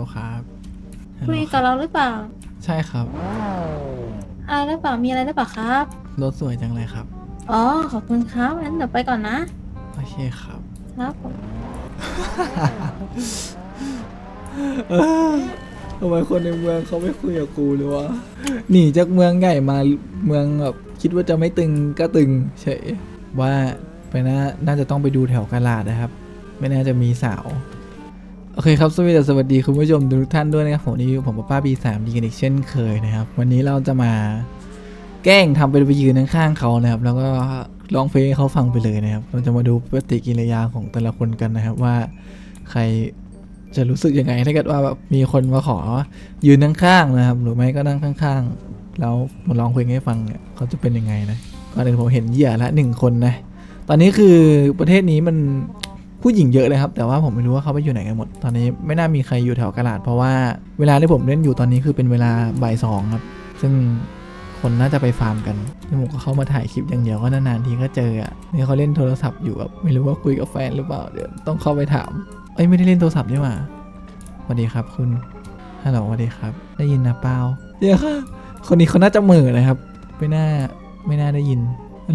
ลครับฮัลโหลคุยกับเราหรือเปล่า ใช่ครับ อะไรหรือเปล่า มีอะไรหรือเปล่าครับ รถสวยจังเลยครับ อ๋อ ขอบคุณครับงั้นเดี๋ยวไปก่อนนะ โอเคครับ ครับผม เออทำไมคนในเมืองเขาไม่คุยกับกูเลยวะ หนีจากเมืองใหญ่มาเมืองแบบคิดว่าจะไม่ตึงก็ตึงเฉยว่าไปน่าน่าจะต้องไปดูแถวกาลาดนะครับ ไม่น่าจะมีสาวโอเคครับสวัสดีสวัสดีคุณผู้ชมทุกท่านด้วยนะครับผมนี่ผมป้าปีสามดีกันอีกเช่นเคยนะครับ วันนี้เราจะมาแกล้งทำเป็นไปยืนข้างๆเขานะครับ แล้วก็ร้องเพลงให้เขาฟังไปเลยนะครับ เราจะมาดูปฏิกิริยาของแต่ละคนกันนะครับว่าใครจะรู้สึกยังไงถ้าเกิดว่าแบบมีคนมาขอยืนข้างๆนะครับ หรือไม่ก็นั่งข้างๆ แล้วมาร้องเพลงให้ฟังเนี่ยเขาจะเป็นยังไงนะก่อนอื่นผมเห็นเหยื่อละหนึ่งคนนะตอนนี้คือประเทศนี้มัน ผู้หญิงเยอะเลยครับ แต่ว่าผมไม่รู้ว่าเขาไปอยู่ไหนกันหมด ตอนนี้ไม่น่ามีใครอยู่แถวกระลาดเพราะว่าเวลาที่ผมเล่นอยู่ตอนนี้คือเป็นเวลาบ่ายสองครับ ซึ่งคนน่าจะไปฟาร์มกันนี่ผมก็เข้ามาถ่ายคลิปอย่างเดียวก็นานๆทีก็เจออะนี่เขาเล่นโทรศัพท์อยู่แบบไม่รู้ว่าคุยกับแฟนหรือเปล่าเดี๋ยวต้องเข้าไปถามเอ้ยไม่ได้เล่นโทรศัพท์นี่หว่าสวัสดีครับคุณฮัลโหลสวัสดีครับ ได้ยินนะเปล่าเดี๋ยวค่ะคนนี้เขาน่าจะเหม่อนะครับ ไม่น่าไม่น่าได้ยิน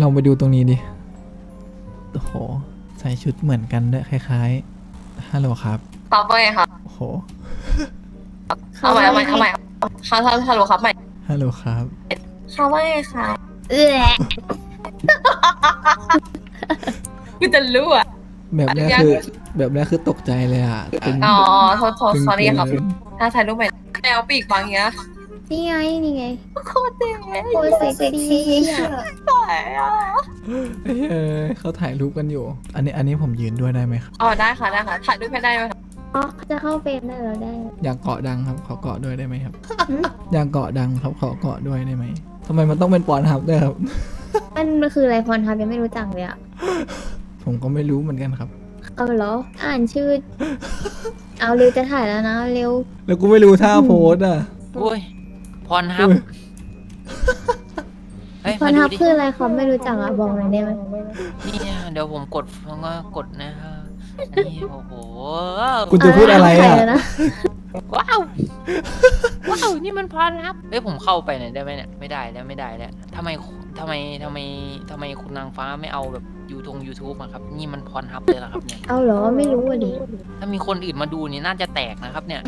ลองไปดูตรงนี้ดิโอ้โห ส่ชุดเหมือนกันด้วยคล้ายๆฮัลโหลครับครับว่าไงครับโอ้โหเอาใหม่เอาใหม่เอาใหม่ครับฮัลโหลฮัลโหลครับใหม่ฮัลโหลครับครับว่าไงครับเออกูจะรู้อะแบบแรกอนุญาตคือ แบบแรกคือตกใจเลยอะตึงอ๋อโทษโทษตึงสอรี่ครับเกินถ้าถ่ายรูปใหม่แนวปีกบางอย่างเงี้ย นี่ไง นี่ไง โคตรเจ๋งเลยโอ้ยเซ็กซี่อะสวยอะเอ้ยเออเขาถ่ายรูปกันอยู่ อันนี้อันนี้ผมยืนด้วยได้ไหมครับ อ๋อได้ค่ะได้ค่ะถ่ายรูปให้ได้ไหมครับอ๋อจะเข้าเฟรมได้เหรอได้ อยากเกาะดังครับขอเกาะด้วยได้ไหมครับหืมอยากเกาะดังครับขอเกาะด้วยได้ไหมทำไมมันต้องเป็นปอนฮับด้วยครับ มันมันคืออะไรพรทับยังไม่รู้จักเลยอะผมก็ไม่รู้เหมือนกันครับ เอาเหรอ อ่านชื่อ เอาเร็วจะถ่ายแล้วนะเร็ว แล้วกูไม่รู้ท่าโพสอะ โอ้ย พรฮับอุ้ยเฮ้ยพรมาดูทับดิคืออะไรเขาไม่รู้จักอะบอกหน่อยได้ไหมนี่เดี๋ยวผมกดแล้วก็กดนะฮะนี่โอ้โหคุณจะพูดอะไรถ่ายอะแล้วนะว้าวว้าวนี่มันพรฮับเฮ้ยผมเข้าไปหน่อยได้ไหมเนี่ยไม่ได้แล้วไม่ได้แล้วทำไม ทำไมทำไมทำไมคุณนางฟ้าไม่เอาแบบยูทงยูทูบอะครับ นี่มันพรฮับเลยเหรอครับเนี่ย เอาเหรอไม่รู้อะดิถ้ามีคนอื่นมาดูนี่น่าจะแตกนะครับเนี่ย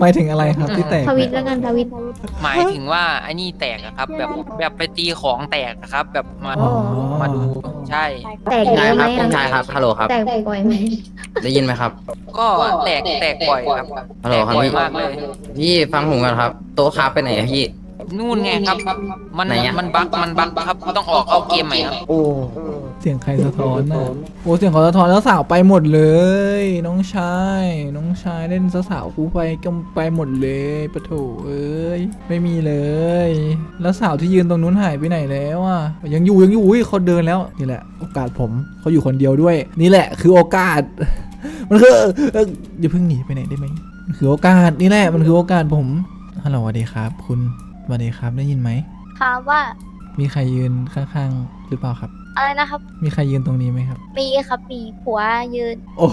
หมายถึงอะไรครับที่แตกทวิตเนี่ยแล้วกันทวิตหมายถึงว่าไอ้นี่แตกอะครับ แบบแบบไปตีของแตกอะครับ แบบมาอ๋อมาดูใช่ แตกเยใช่อะไหคมรับคุณอะชายครับ ฮัลโหลครับ แตกบ่อยไหมได้ยินไหมครับ ก็แตกแตกบ่อยครับฮัลโหลแตกครับบ่อยพี่มากเลย พี่ฟังผมก่อนครับ โต๊ะครับไปไหนอะพี่ นู่นไงครับ มันไหนอะ มันบั๊กมันบั๊กครับ ต้องออกเข้าเกมใหม่ครับ โอ้เสียงใครสะท้อนน่ะโอ้เสียงเขาสะท้อนแล้วสาวไปหมดเลย น้องชาย น้องชายเล่นสาวๆกูไปก็ไปหมดเลยปะโถเอ้ยไม่มีเลย แล้วสาวที่ยืนตรงนู้นหายไปไหนแล้วอะยังอยู่ยังอยู่อุ้ยเขาเดินแล้วนี่แหละ โอกาสผมเขาอยู่คนเดียวด้วย นี่แหละ คือโอกาส มันคือเอ้ยอย่าเพิ่งหนีไปไหนได้ไหมมันคือโอกาสนี่แหละมันคือโอกาสผมฮัลโหลสวัสดีครับ คุณส วัสดีครับได้ยินไหมค่ะว่ามีใครยืนข้างๆหรือเปล่าครับ อะไรนะครับ มีใครยืนตรงนี้ไหมครับ มีครับมีผัวยืน โอ้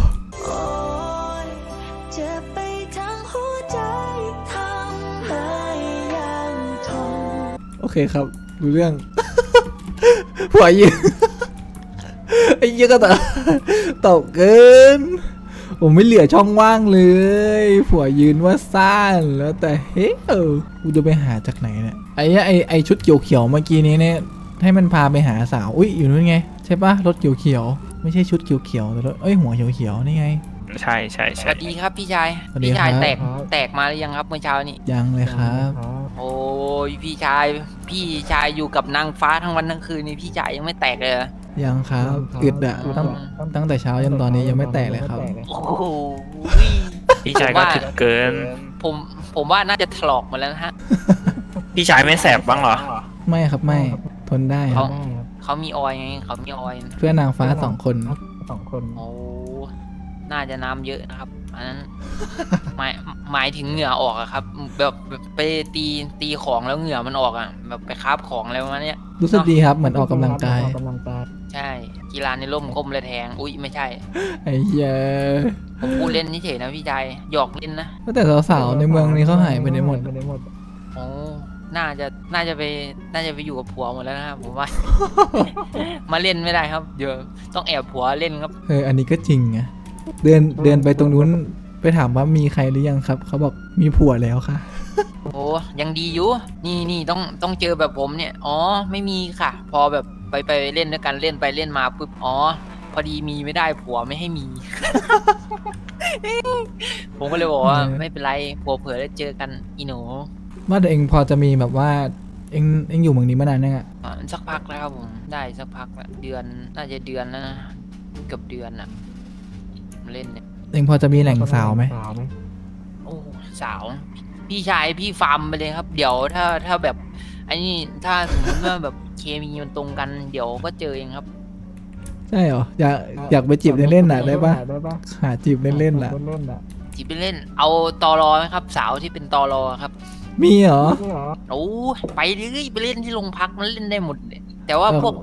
เจ็บไปทั้งหัวใจทำให้ยังทนโอเคครับรู้เรื่อง ผัวยืนไอ้เหี้ยก็ตอบตอบเกิน ผมไม่เหลือช่องว่างเลย ผัวยืนว่าซ่านแล้วแต่เฮ้ยเออกูจะไปหาจากไหนเนี่ยไอ้เหี้ยไอ้ไอ้ชุดเขียวๆเมื่อกี้นี้เนี่ยให้มันพาไปหาสาวอุ้ยอยู่นู้นไง ใช่ปะรถเขียวๆไม่ใช่ชุดเขียวๆแต่รถเอ้ยหัวเขียวๆนี่ไง ใช่ใช่สใช่วัสดีครับพี่ชายสวัสดีพี่ชายครับ แตกแตกมาหรือยังครับเมื่อเช้านี้ ยังเลยครับโอ้ยพี่ชาย พี่ชายอยู่กับนางฟ้าทั้งวันทั้งคืนนี่พี่ชายยังไม่แตกเลยเหรอ ยังครับอึดอะตั้งตั้งแต่เช้ายันตอนนี้ยังไม่แตกเลยครับ โอ้โหพี่ชายก็ถึกเกิน ผมผมว่าน่าจะถลอกหมาแล้วนะฮะพี่ชายไม่แสบบ้างเหรอ ไม่ครับไม่ทนได้คเขารับเขามีออยไงเขามีออย เพื่อนนางฟ้าสองคนโอ้ น่าจะน้ำเยอะนะครับอันนั้นหมายหมายถึงเหงื่อออกอะครับแบบแบบไปตีตีของแล้วเหงื่อมันออกอะแบบไปคาบของอะไรประมาณเนี้ยรู้สึกดีครับเหมือนออกกำลังกาย ใช่ กีฬาในร่มก้มและแทง อุ้ยไม่ใช่ไอ้เหี้ยผมพูดเล่นเฉยๆนะพี่ชายหยอกเล่นนะแต่สาวๆในเมืองนี้เขาหายไปไหนหมดโอ้น่าจะน่าจะไปน่าจะไปอยู่กับผัวหมดแล้วนะครับผมว่า มาเล่นไม่ได้ครับ เดี๋ยวต้องแอบผัวเล่นครับเอออันนี้ก็จริงไง เดินเดินไปตรงนู้นไปถามว่ามีใครหรือยังครับ เขาบอกมีผัวแล้วค่ะ โอ้ยังดีอยู่ นี่นี่ต้องต้องเจอแบบผมเนี่ย อ๋อ ไม่มีค่ะ พอแบบไปไปเล่นด้วยกันเล่นไปเล่นมาปุ๊บ อ๋อ พอดีมีไม่ได้ผัวไม่ให้มี ผมก็เลยบอกว่าเออไม่เป็นไรผัวเผื่อได้เจอกันอีหนูว่าแต่เองพอจะมีแบบว่าเองเองอยู่เมืองนี้มานานยังอะอ่าสักพักแล้วครับผม ได้สักพักแล้วเดือนน่าจะเดือนแล้วนะเกับเดือนอะมา เล่นเนี่ยเองพอจะมีแหล่งสาวไหมโอ้สาว พี่ชายพี่ฟาร์มไปเลยครับ เดี๋ยวถ้าถ้าแบบไอ้นี่ถ้าสมมติว่าแบบเคมีมันตรงกัน เดี๋ยวก็เจอเองครับ ใช่เหรอ อยากอยากไปจีบเล่นๆน่ะได้ปะหาจีบเล่นๆน่ะจีบไปเล่น เอาตอรอไหมครับ สาวที่เป็นตอรอครับมีเหรอโอ้ไปเลยไปเล่นที่โรงพักมันเล่นได้หมดเลยแต่ว่าพวก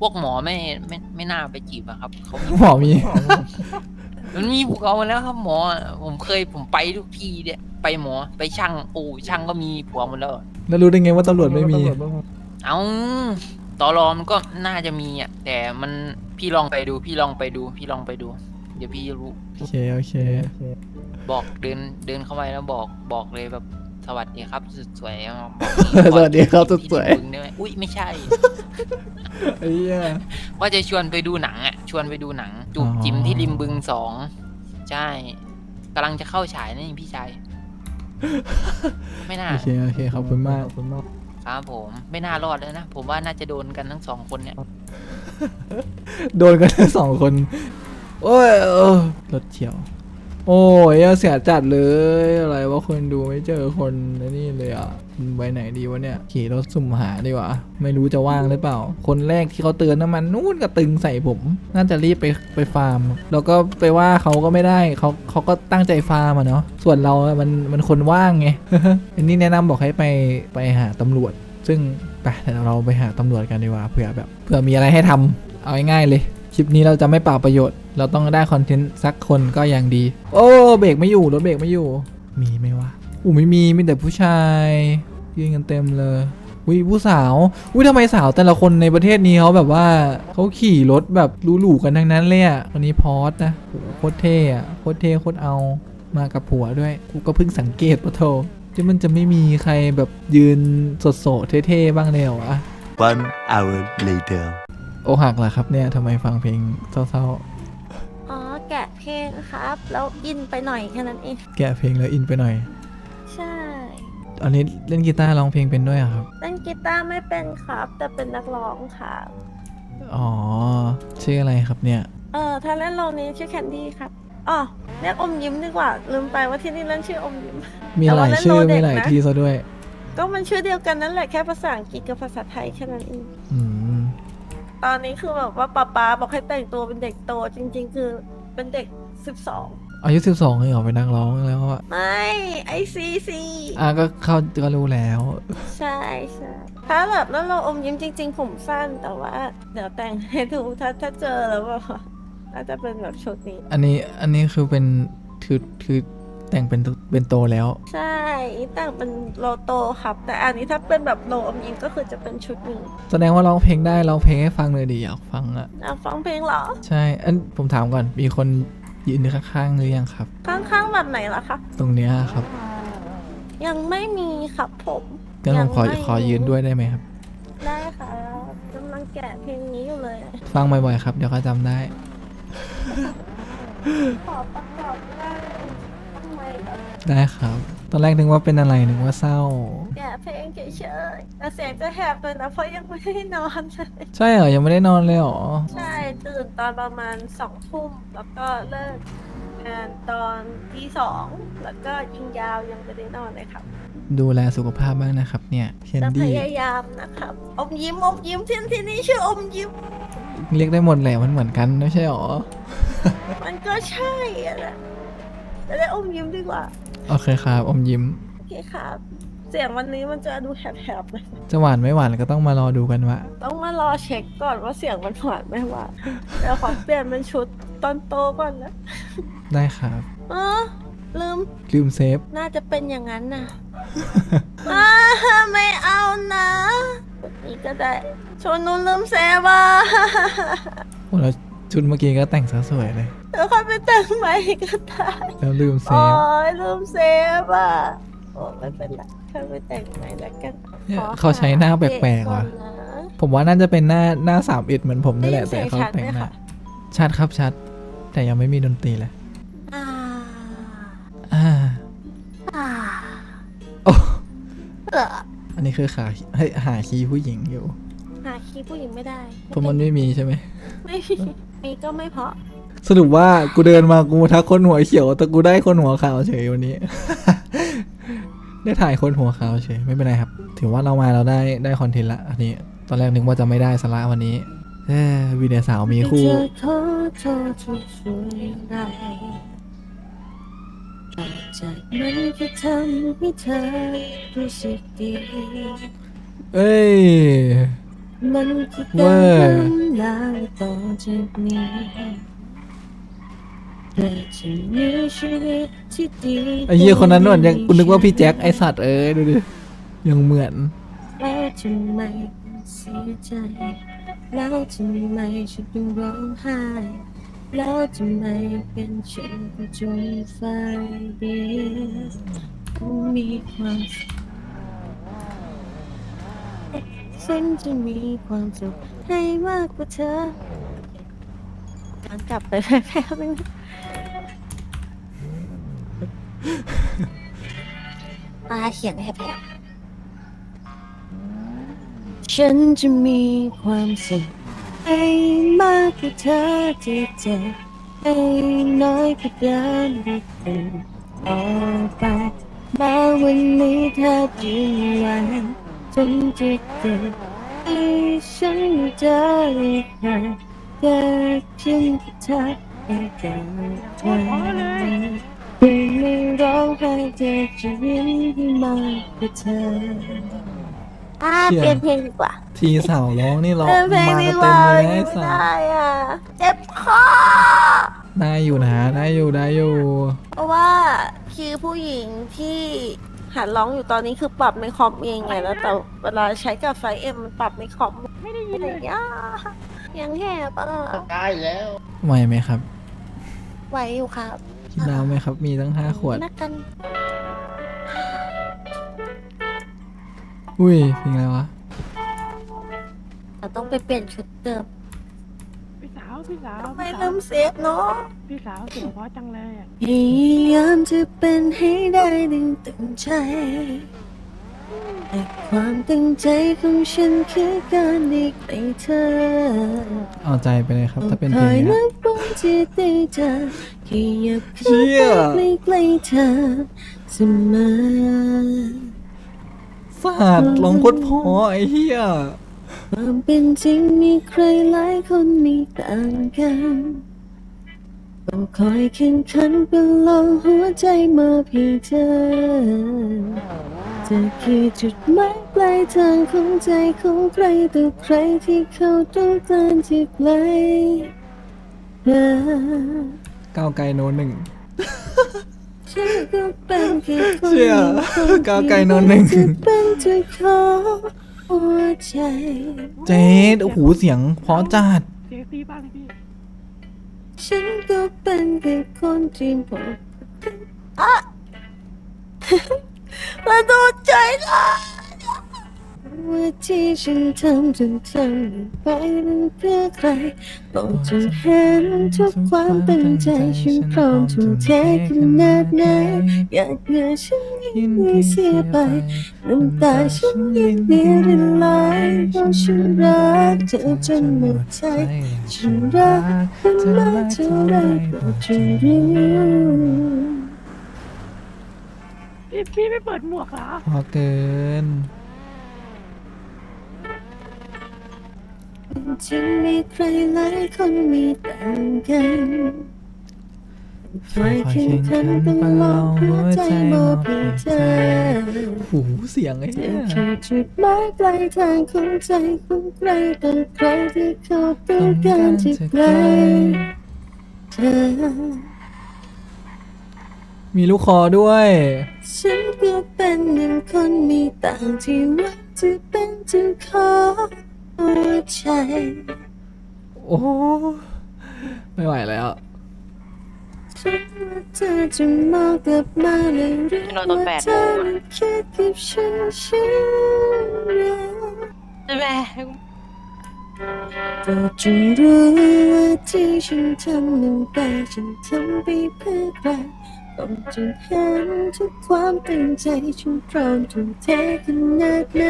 พวกหมอไม่ไม่ไม่น่าไปจีบอะครับเขามีหมอมี มันมีผัวมาแล้วครับหมอ ผมเคยผมไปทุกที่เนี่ยไปหมอไปช่างโอ้ช่างก็มีผัวหมดแล้ว แล้วรู้ได้ไงว่าตำรวจไม่มี เอาตอรอมันก็น่าจะมีอะ แต่มันพี่ลองไปดู พี่ลองไปดู พี่ลองไปดู เดี๋ยวพี่รู้ โอเค โอเค บอกเดินเดินเข้าไปแล้วบอกบอกเลยแบบสวัสดีครับสุดสวยบอกสวัสดีครับสุดสวย พี่ถึงได้ไหมอุ้ยไม่ใช่ ไอ้เหี้ย ว่าจะชวนไปดูหนังอะ ชวนไปดูหนัง จูบอ๋อจิ๋มที่ริมบึงสองใช่กำลังจะเข้าฉายนี่พี่ชายไม่น่า โอเคโอเคขอบคุณมากครับผมไม่น่ารอดแล้วนะ ผมว่าน่าจะโดนกันทั้งสองคนเนี่ย โดนกันทั้งสองคน โอ้ยเออรถเฉียว โอ้ยเสียจัดเลยอะไรว่าคนดูไม่เจอคนนี่เลยอะไปไหนดีวะเนี่ยขี่รถสุ่มหาดีกว่าไม่รู้จะว่างหรือเปล่า คนแรกที่เขาเตือนน้ำมันนู่นก็ตึงใส่ผม น่าจะรีบไปไปฟาร์ม แล้วก็ไปว่าเขาก็ไม่ได้เขาเขาก็ตั้งใจฟาร์มอะเนาะส่วนเราอะมันมันคนว่างไงอันนี้แนะนำบอกให้ไปไปหาตำรวจ ซึ่งไปเดี๋ยวเราไปหาตำรวจกันดีกว่าเผื่อแบบเผื่อมีอะไรให้ทำเอาง่ายๆเลย คลิปนี้เราจะไม่เปล่าประโยชน์ เราต้องได้คอนเทนต์สักคนก็ยังดี โอ้เบรกไม่อยู่รถเบรกไม่อยู่ มีไหมวะอู้ไม่มีมีแต่ผู้ชายยืนกันเต็มเลยอุ้ยผู้สาวอุ้ยทำไมสาวแต่ละคนในประเทศนี้เขาแบบว่าเขาขี่รถแบบหรูๆกันทั้งนั้นเลยอะวันนี้พอสนะโคตรเท่อะโคตรเท่โคตรเอามากับผัวด้วยกูก็เพิ่งสังเกตปะโทที่มันจะไม่มีใครแบบยืนสดโสดเท่ๆบ้างเลยเหรอวะ One hour later. โอหักเหรอครับเนี่ยทำไมฟังเพลงเศร้าอ๋อแกะเพลงครับ แล้วอินไปหน่อยแค่นั้นเอง ๆ แกะเพลงแล้วอินไปหน่อย ใช่ อันนี้เล่นกีตาร์ร้องเพลงเป็นด้วยเหรอครับ เล่นกีตาร์ไม่เป็นครับ แต่เป็นนักร้องค่ะอ๋อ ชื่ออะไรครับเนี่ย เออถ้าเล่นโลนี้ชื่อแคนดี้ครับอ๋อเรียกอมยิ้มดีกว่า ลืมไปว่าที่นี่เล่นชื่ออมยิ้ม มีหลายชื่อแต่ว่าเล่นโลเด็มีกหลายนะที่ซะด้วย ก็มันชื่อเดียวกันนั่นแหละแค่ภาษาอังกฤษกับภาษาไทยแค่นั้นเอง อืม ตอนนี้คือแบบว่าป๊าป๊าบอกให้แต่งตัวเป็นเด็กโตจริง ๆ คือเป็นเด็กสิบสองอายุสิบสองเองเหรอเป็นนักร้องแล้วอะไม่ไอซีซีอะก็เขาก็รู้แล้ว ใช่ใช่ถ้าแบบแล้วเราอมยิ้มจริง ๆ ผมสั้นแต่ว่า เดี๋ยวแต่งให้ดูถ้าถ้าเจอแล้วแบบว่าน่าจะเป็นแบบชุดนี้ อันนี้อันนี้คือเป็นคือคือ แต่งเป็นเป็นโตแล้ว ใช่แต่งเป็นโลโตครับ แต่อันนี้ถ้าเป็นแบบโลอมยิ้มก็คือจะเป็นชุดนี้แสดงว่าร้องเพลงได้ร้องเพลงให้ฟังเลยดิอยากฟังอะอยากฟังเพลงเหรอ ใช่อันผมถามก่อนมีคนยืนอยู่ข้างๆหรือยังครับ ข้างๆแบบไหนล่ะคะ ตรงเนี้ยครับยังไม่มีครับผมงั้นผมขอยังไม่ขอยืนด้วยได้ไหมครับ ได้ค่ะกำลังแกะเพลงนี้อยู่เลย ฟังบ่อยๆครับ เดี๋ยวก็จำได้ ขอประกอบได้ทำไมแบบ ได้ครับ ตอนแรกนึกว่าเป็นอะไรนึกว่าเศร้า แกะเพลงเฉยๆแต่เสียงจะแหบเลยนะเพราะยังไม่ได้นอนเลยใช่เหรอ ยังไม่ได้นอนเลยเหรอ ใช่ตื่นตอนประมาณสองทุ่มแล้วก็เลิกงานตอนที่สองแล้วก็ยิงยาวยังไม่ได้นอนเลยครับดูแลสุขภาพบ้างนะครับเนี่ยเคนจะพดี้ยายามนะครับอมยิ้มอมยิ้มที่ที่นี่ชื่ออมยิ้ม เรียกได้หมดแหละมันเหมือนกันไม่ใช่หรอ มันก็ใช่อะนะจะได้อมยิ้มดีกว่า โอเคครับอมยิ้ม โอเคครับ เสียงวันนี้มันจะดูแหบๆเลยจะหวานไม่หวานก็ต้องมารอดูกันว่า ต้องมารอเช็คก่อนว่าเสียงมันหวานไม่หวานเดี๋ยวขอเปลี่ยนเป็นชุดตอนโตก่อนนะ ได้ครับ เออลืม ลืมเซฟ น่าจะเป็นอย่างนั้นนะอ่าไม่เอานะนี่ก็ได้ชวนหนูลืมเซฟอะ โอ้แล้ว ชุดเมื่อกี้ก็แต่งซะสวยเลยเดี๋ยวค่อยไปแต่งใหม่ก็ได้แล้วลืมเซโอ้ฟยลืมเซฟอะโอ้ไม่เป็นไรค่อยไปแต่งใหม่แล้วกันเนี่ยขอเขาใช้หน้าแปลกๆก่อว่ะนนะผมว่าน่าจะเป็นหน้าหน้าสามเอ็ดเหมือนผมนี่แหละได้ยิแต่นเสียงเขาแต่งชัดไหมหน้าคะชัดครับชัด แต่ยังไม่มีดนตรีเลยอ่าอ่าอ่าโอ้เอออันนี้คือขาเฮ้ยหาคีย์ผู้หญิงอยู่หาคีย์ผู้หญิงไม่ได้เพราะมันไม่มีใช่ไหมไม่มี มีก็ไม่เพราะ สรุปว่ากูเดินมากูทักคนหัวเขียว แต่กูได้คนหัวขาวเฉยวันนี้ ได้ถ่ายคนหัวขาวเฉยไม่เป็นไรครับ ถือว่าเรามาเราได้ได้คอนเทนต์ละอันนี้ ตอนแรกนึกว่าจะไม่ได้สาระวันนี้เอ้อวีเดียสาวมีคู่ จะขอโทษที่ช่วยได้จากมันก็ทำให้เธอรู้สึกดี เอ้ย มันคือเว้การยทำ ลายต่อจากนี้เธอจะมีชีวิตที่ดีไอ้เหี้ยคนนั้นนวดยังกูนึกว่าพี่แจ็คไอสัตว์เอ้ยดูดิยังเหมือน แล้วทำไมเสียใจ แล้วทำไมฉันต้องร้องไห้ แล้วทำไมเป็นฉันผู้จนไฟเดียวมีความสุข ฉันจะมีความสุขให้มากกว่าเธอย้อนกลับไปแป๊บนึงอาเขียนแป๊บๆฉันจะมีความสุขให้มากกว่าเธอที่เจ็บให้น้อยกว่าเดิมที่ตื่นออกไปมาวันนี้เธอยิ้มหวาน จนจิตเจ็บให้ฉันเจออีกครั้งเกิดขึ้นกับเธอให้เกิดวันไม่ร้องไห้เธอจะยิ้มให้มากกว่าเธออ่าเปลี่ยนเพลงดีกว่าทีสาวร้องนี่ร้องเปลี่ยนเพลงมาดีกเต็มว่าเลยไอ้ยู่สัไม่สได้อะเจ็บคอได้อยู่นะได้อยู่ได้อยู่ เพราะว่าคือผู้หญิงที่ หัดร้องอยู่ตอนนี้คือปรับในคอมเองไงแล้ว แต่เวลาใช้กับไฟเอ็มมันปรับในคอมไม่ได้ยินเลยย่ายังแหบอะไหวไหมครับไหวอยู่ครับกินน้ำไหมครับ มีตั้งห้าขวดนักกัน อุ้ยเพลงอะไรวะ เราต้องไปเปลี่ยนชุดเดิมพี่สาวพี่สาวไม่พี่สาเริ่วมเซฟเนาะพี่สาวเสียงเพราะจังเลยอะพยายามจะเป็นให้ได้ดึงตั้งใจแต่ความตั้งใจของฉันคือการได้ใกล้เธอ เอาใจไปเลยครับ ถ้าเป็นคเพลองยเนี้นัยบวันที่ได้เจอขยับเชี่เข้ายไปใกล้ๆเธอเสมอ สาดลองโคตรเพอไอ้เหี้ย ความเป็นจริงมีใครหลายคนมีต่างกันต้องคอยแข่งขันประลองหัวใจมาเพียงเธอจะคือจุดหมายปลายทางของใจของใครต่อใครที่เขาต้องการที่ไกลเธอก้าวไกลโนหนึ่งฉันก็เป็นแค่คนเชี่ยคนก้าวไกลโนหนึ่งที่เป็นเจ้าของ หัวใจ เจ๊ดโอ้โหเสียงเพราะจัดเสียงซีบ้างเลยพี่ฉันก็เป็นแค่คนที่บอกอะ มาดูใจละว่า ที่ฉันทำจนทำไปนั้นเพื่อใครบอกจะเห็นทุกความตั้งใจฉันพร้อมทุ่มเทขนาดไหนอยากเหงื่อฉันยิ่งมีเสียไปน้ำตาฉันยิ่งมีรินไหลเพราะฉันรักเธอจนหมดใจฉันรักเธอมากเท่าไรก็จะรู้พี่พี่ไม่เปิดหมวกเหรอ พอเกิน จริงมีใครหลายคนมีต่างกันคอยแข่งขันต้องลองหัวใจมอบให้เธอโอ้โหเสียงไอ้เธอยคือจุดหมายปลายทางของใจของใครต่อใครที่เขาต้องการจะไกลเธอมีลูกคอด้วย ฉันก็เป็นหนึ่งคนมีต่างที่ว่าจะเป็นจ้าขอ หัวใจโอ้ไม่ไหวแล้ว ฉันว่าเธอจะมองกลับมาเลยหรือว่าเธอนั้นคิดกับฉันใช่ไหมแม่โปรดจงรู้ว่าที่ฉันทำลงไปฉันทำไปเพื่อใคร ต้องจงเห็นทุกความตั้งใจฉันพร้อมทุ่มเทขนาดไหน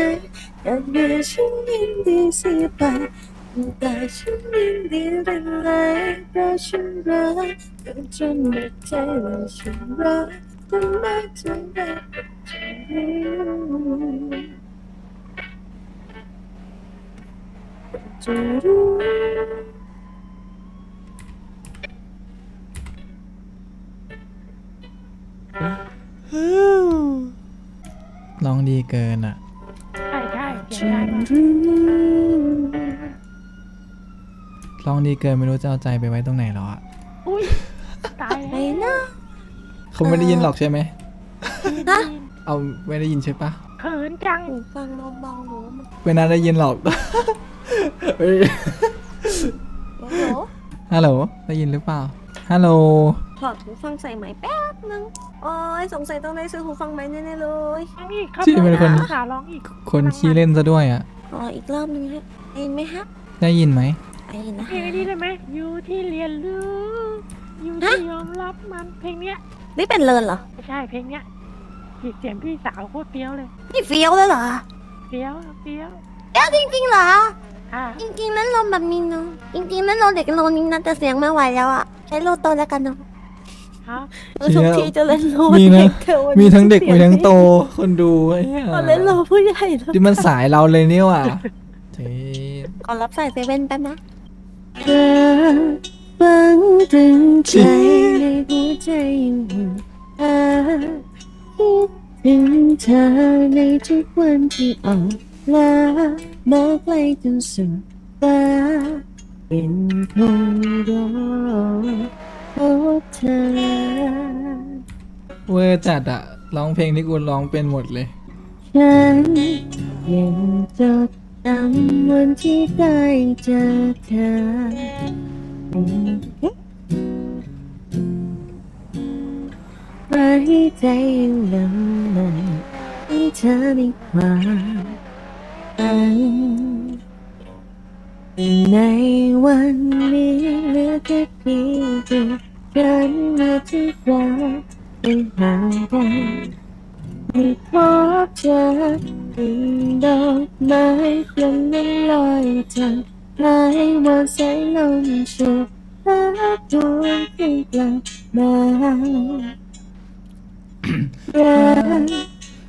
อยากเมื่อฉันยินดีเสียไปแต่ฉันยินดีเรังไหลเพราะฉันรักเกินจนหมดใจและฉันรักเธอมากเท่าไหร่จะรู้จะรู้ ร้องดีเกินอะ ใช่ใช่เขียฉันนได้รู้ร้องดีเกินไม่รู้จะเอาใจไปไว้ตรงไหนแล้วอะอุ้ยตายไปแล้วนะเขาไม่ได้ยินหรอกใช่ไหมฮะเอาไม่ได้ยินใช่ปะเขินจังหูฟังเบาๆหนูมันไม่น่าได้ยินหรอกเฮ้ยโอ้โหฮัลโหล ได้ยินหรือเปล่า ฮัลโหล ถอดหูฟังใส่ไหมแป๊บนึง โอ้ยสงสัยต้องได้ซื้อหูฟังใหม่แน่ๆเลยร้องอีกครับที่เป็นคน สาวร้องอีกคนขี้เล่นซะด้วยอะ อ๋ออีกรอบนึงฮะได้ยินไหมฮะได้ยินไหม ได้ยินนะเพลฮะงนี้ได้ไหมอยู่ที่เรียนรู้อยู่ที่ยอมรับมันเพลงเนี้ยนี่เป็นเลินเหรอ ไม่ใช่เพลงเนี้ยผิดเสียงพี่สาวโคตรเฟี้ยวเลยนี่เฟี้ยวเลยเหรอเฟี้ยวเฟี้ยวเฟี้ยวจริงๆเหรอ อ่าจริงๆนั้นลมแบบนี้เนาะจริงๆนั้นลมเด็กลมนี้นะแต่เสียงไม่ไหวแล้วอะใช้โลโตแล้วกันเนาะ ครับเออทุกทีจะเล่นโลมีนะเด็กเกินวันนี้มีทั้งเด็ก สียมีทั้งโต คนดูไอ้เหี้ยเอาเล่นโลผู้ใหญ่แล้วที่มันสายเราเลยเนี่ยว่ะเจ๊ขอรับสายเซเว่นแป๊บนะเธอฝังตรึงใจในหัวใจยังห่วงหาคิดถึงเธอในทุกวันที่อ่อนล้ามาใกล้จนสุดฟ้าเป็นคงรอพบ เธอเวอร์จัดอะร้องเพลงที่กูร้องเป็นหมดเลย ฉันยังจดจำวันที่ได้เจอเธอไว้ใจยังลำมันให้เธอมีความฝัน ในวันนี้เหลือแค่เพียงตัวฉันและที่เราได้ห่างกันไม่พบเจอดินดอกไม้กลำนั้นลอยจากไม้วันสายลมชูหาดวงให้กลับมารัก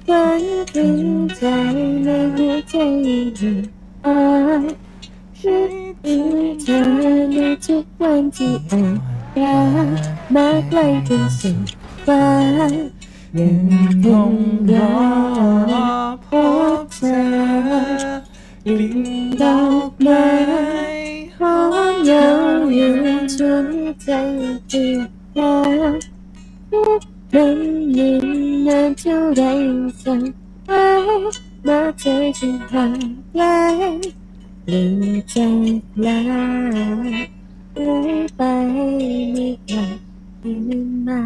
ฝันถึงใจในหัวใจอยู่อ่อน คิดถึงเธอในทุกวันที่อ่อนรักมาใกล้จนสุดฟ้ายังคงรอพบเธอกลิ่นดอกไม้หอมเยาวยืนจนใจติดตาคิดถึงยิ่งนานเท่าไรสักไว้มาเธอจะห่างไกล หรือใจลาหายไปไม่กลับคืนมา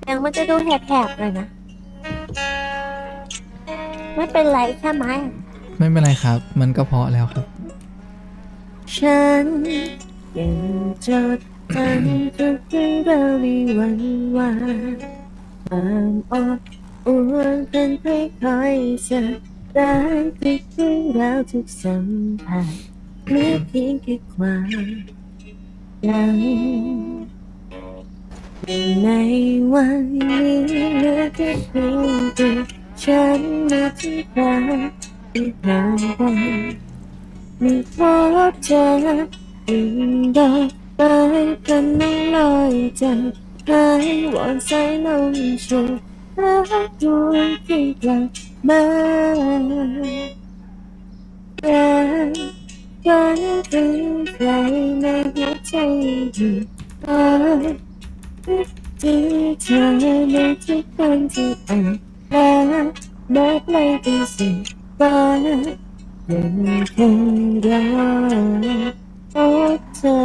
เสียงมันจะดูแหบๆเลยนะ ไม่เป็นไรใช่ไหม ไม่เป็นไรครับ มันก็เพราะแล้วครับ ฉันยังจดจำทุกเรื่องราวในวันวานความอบอุ่นเป็นค่อยๆสลายทุกเรื่องราวทุกสัมผัสเหลือเพียงแค่ความยังในวันนี้เหลือแค่เพียงตัวฉันและที่รักที่ห่างกันไม่พบเจอดินดอกไม้กันไม่ลอยจากหายวอนสายลมชูหาดวงที่กลับ มารักฝันถึงใครในหัวใจอยู่อ่อนที่เธอในทุกครั้งที่อ่านและแม้ไม่เป็นสิ่งบ้ายังคงรักพบเธอ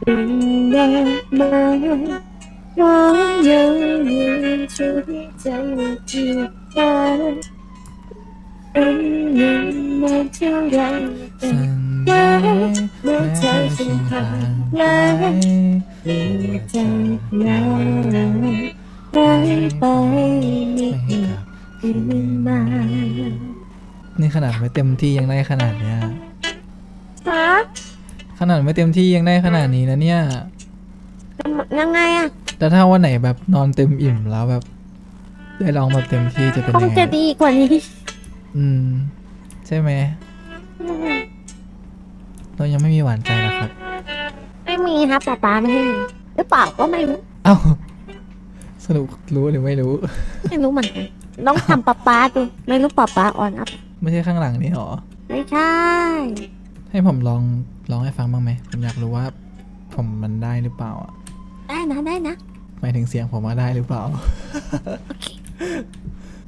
เป็นได้ไหมร้องยังยืนชูที่ใจที่ ฟ้าเป็นยังนานเท่าไรเป็นสัญญาแม้ใจฉันผ่านไปเปลี่ยนใจแล้วไปไปไม่กลับคืนมานี่ขนาดไม่เต็มที่ยังได้ขนาดเนี้ยฮะขนาดไม่เต็มที่ยังได้ขนาดนี้นะเนี่ยยังไงอะแต่ถ้าวันไหนแบบนอนเต็มอิ่มแล้วแบบ ได้ลองแบบเต็มที่จะเป็นคงยังไงจะดีกว่านี้อืม ใช่ไหมเรายังไม่มีหวานใจหรอครับ ไม่มีครับป๊าป๊าไม่ให้มีหรือเปล่าก็ไม่รู้เอ้า สรุปรู้หรือไม่รู้ ไม่รู้เหมือนกันต้องทำป๊าป๊าดูไม่รู้ป๊าป๊าอ่อนอัพไม่ใช่ข้างหลังนี่หรอ ไม่ใช่ให้ผมลองลองให้ฟังบ้างไหม ผมอยากรู้ว่า ผมมันได้หรือเปล่าอะได้นะได้นะหมายถึงเสียงผมว่าได้หรือเปล่า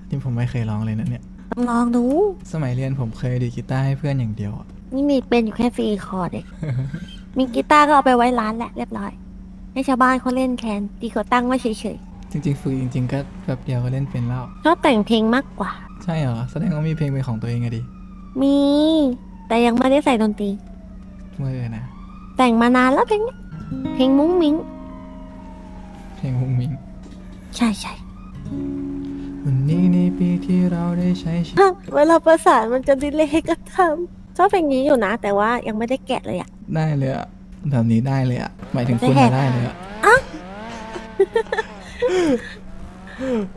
นี่ผมไม่เคยร้องเลยนะเนี่ยต้องลองดู สมัยเรียนผมเคยดีดกีตาร์ให้เพื่อนอย่างเดียวอะนี่มีเป็นอยู่แค่ฟรีคอร์ดเอง มีกีตาร์ก็เอาไปไว้ร้านแหละเรียบร้อย ให้ชาวบ้านเขาเล่นแทนดีกว่าตั้งไว้เฉยจริงๆฝึกจริง ๆ ก็แบบเดียวก็เล่นเป็นแล้ว ๆชอบแต่งเพลงมากกว่า ใช่เหรอ แสดงว่ามีเพลงเป็นของตัวเองอะดิมี แต่ยังไม่ได้ใส่ดนตรี เมื่อนะ แต่งมานานแล้วเพลงเนี้ยเพลงมุ้งมิ้ง เพลงมุงมิง ใช่ใช่ วันนี้ในปีที่เราได้ใช้ชีวิตเวลาประสานมันจะดิเลย์ก็ทำชอบเพลงนี้อยู่นะ แต่ว่ายังไม่ได้แกะเลยอะ ได้เลยอะแบบนี้ได้เลยอะหมายถึงคุณจะแหอะกได้เลยอะ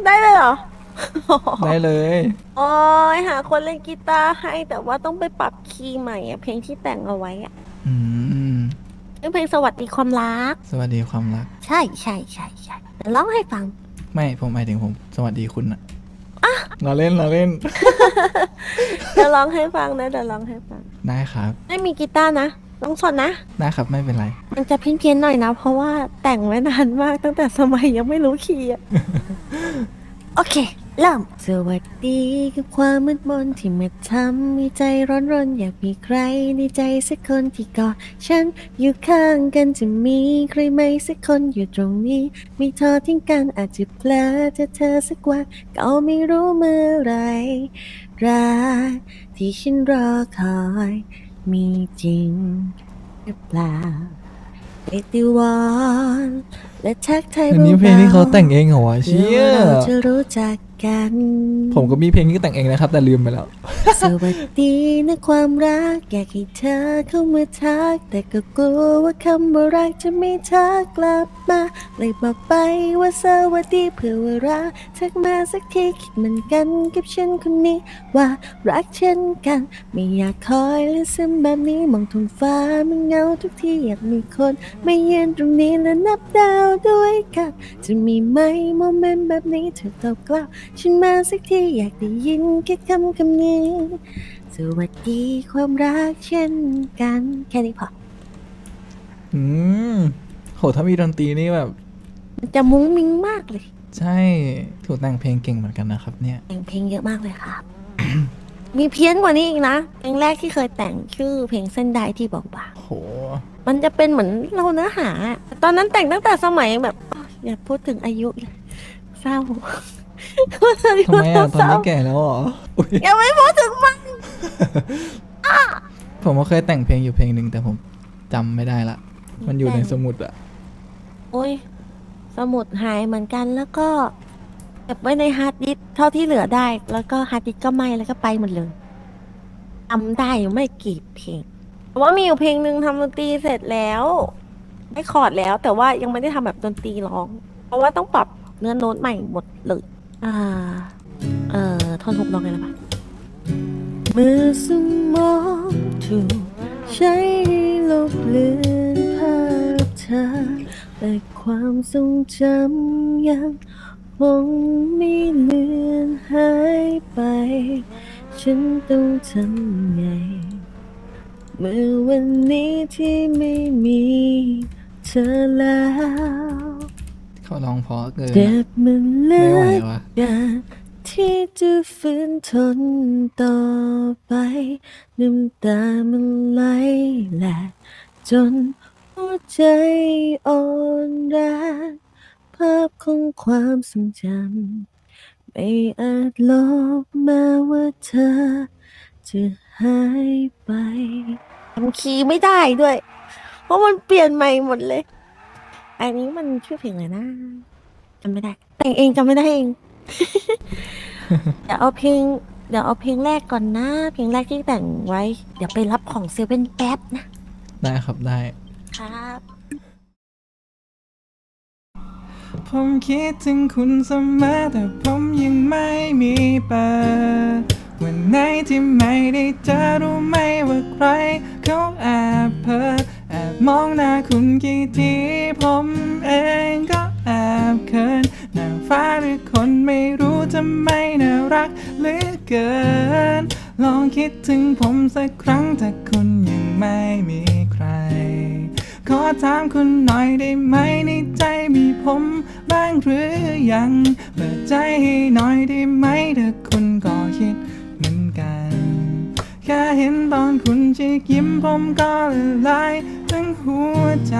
ได้เลยเหรอ ได้เลย โอ้ยหาคนเล่นกีตาร์ให้แต่ว่าต้องไปปรับคีย์ใหม่อะเพลงที่แต่งเอาไว้อะอืมชื่อเพลงสวัสดีความรัก สวัสดีความรัก ใช่ใช่ใช่ใช่เดี๋ยวร้องให้ฟัง ไม่ผมหมายถึงผม สวัสดีคุณอะเราเล่นเราเล่น เดี๋ยวร้องให้ฟังนะเดี๋ยวร้องให้ฟัง ได้ครับ ไม่มีกีตาร์นะต้องสดนะ ได้ครับไม่เป็นไร มันจะเพี้ยนๆหน่อยนะ เพราะว่าแต่งไว้นานมากตั้งแต่สมัยยังไม่รู้คีย์อะ โอเค เริ่ม สวัสดีกับความมืดมนที่มาทำให้ใจร้อนรนอยากมีใครในใจสักคนที่กอดฉันอยู่ข้างกันจะมีใครไหมสักคนอยู่ตรงนี้ ไม่ทอดทิ้งกันอาจจะเพลอเจอเธอสักวันก็ไม่รู้เมื่อไหรรักที่ฉันรอคอยมีจริงหรือเปล่าเรียกได้วอนและทักทายอันนี้เพลงที่เขาแต่งเองเหรอวะเชื่เชี่ยเราจะรู้จัก กัน ผมก็มีเพลงที่แต่งเองนะครับ แต่ลืมไปแล้ว สวัสดีนะความรัก อยากให้เธอเข้ามาทัก แต่ก็กลัวว่าคำว่ารักจะไม่ทักกลับมา เลยบอกไปว่าสวัสดีเพื่อว่ารักทักมาสักทีคิดเหมือนกันกับฉันคนนี้ ว่ารักเช่นกัน ไม่อยากคอยและซึมแบบนี้มองท้องฟ้ามันเหงาทุกทีอยากมีคนมายืนตรงนี้และนับดาวด้วยกันจะมีไหมโมเมนต์แบบนี้เธอตอบกลับฉันมาสักทีอยากได้ยินแค่คำคำนี้ สวัสดีความรักเช่นกัน แค่นี้พออืมโหถ้ามีดนตรีนี่แบบ มันจะมุ้งมิ้งมากเลยใช่ถูกแต่งเพลงเก่งเหมือนกันนะครับ เนี่ย แต่งเพลงเยอะมากเลยครับ มีเพี้ยนกว่านี้อีกนะเพลงแรกที่เคยแต่งชื่อเพลงเส้นได้ที่บอกบางโห มันจะเป็นเหมือนเราเนื้อหาอะตอนนั้นแต่งตั้งแต่สมัยแบบอ้าวอย่าพูดถึงอายุเลยเศร้า ทำไมอะตอนนี้แก่แล้วเหรออุ๊ยอย่าไม่พูดถึงมันผมก็เคยแต่งเพลงอยู่เพลงหนึ่งแต่ผมจำไม่ได้ละ มันอยู่ในสมุดอะโอ้ย สมุดหายเหมือนกันแล้วก็เก็บไว้ในฮาร์ดดิสก์เท่าที่เหลือได้ แล้วก็ฮาร์ดดิสก์ก็ไหม้แล้วก็ไปหมดเลยจำได้อยู่ไม่กี่เพลงแต่ว่ามีอยู่เพลงหนึ่งทำดนตรีเสร็จแล้วได้คอร์ดแล้วแต่ว่ายังไม่ได้ทำแบบดนตรีร้อง เพราะว่าต้องปรับเนื้อโน้ตใหม่หมดเลย อ่า เอ่อท่อนทุกร้องไงนะปะเมื่อสมองถูกใช้ลบเลือนภาพเธอแต่ความทรงจำยังคงไม่เลือนหายไป ฉันต้องทำไง เมื่อวันนี้ที่ไม่มีเธอแล้ว เขาร้องเพราะเกินเจ็บมันเหลืไม่ไหวอวะเกินที่จะฝืนทนต่อไปน้ำตามันไหลแหลกจนหัวใจอ่อนแรงภาพของความทรงจำไม่อาจลบแม้ว่าเธอ จะหายไปทำคีย์ไม่ได้ด้วย เพราะมันเปลี่ยนใหม่หมดเลย อันนี้มันชื่อเพลงอะไรนะจำไม่ได้ แต่งเองจำไม่ได้เอง เดี๋ยวเอาเพลง เดี๋ยวเอาเพลงแรกก่อนนะ เพลงแรกที่แต่งไว้ เดี๋ยวไปรับของเซเว่นแป๊บนะ ได้ครับได้ ครับ ผมคิดถึงคุณเสมอแต่ผมยังไม่มีเบอร์วันไหนที่ไม่ได้เจอรู้ไหมว่าใครเขาแอบเพ้อแอบ มองหน้าคุณกี่ทีผมเองก็แอบเขินนางฟ้าหรือคนไม่รู้ทำไมน่ารักเหลือเกิน ลองคิดถึงผมสักครั้งถ้าคุณยังไม่มีใคร ขอถามคุณหน่อยได้ไหมในใจมีผมบ้างหรือยัง เปิดใจให้หน่อยได้ไหมถ้าคุณก็คิดเหมือนกัน แค่เห็นตอนคุณฉีกยิ้มผมก็ละลาย ทั้งหัวใจ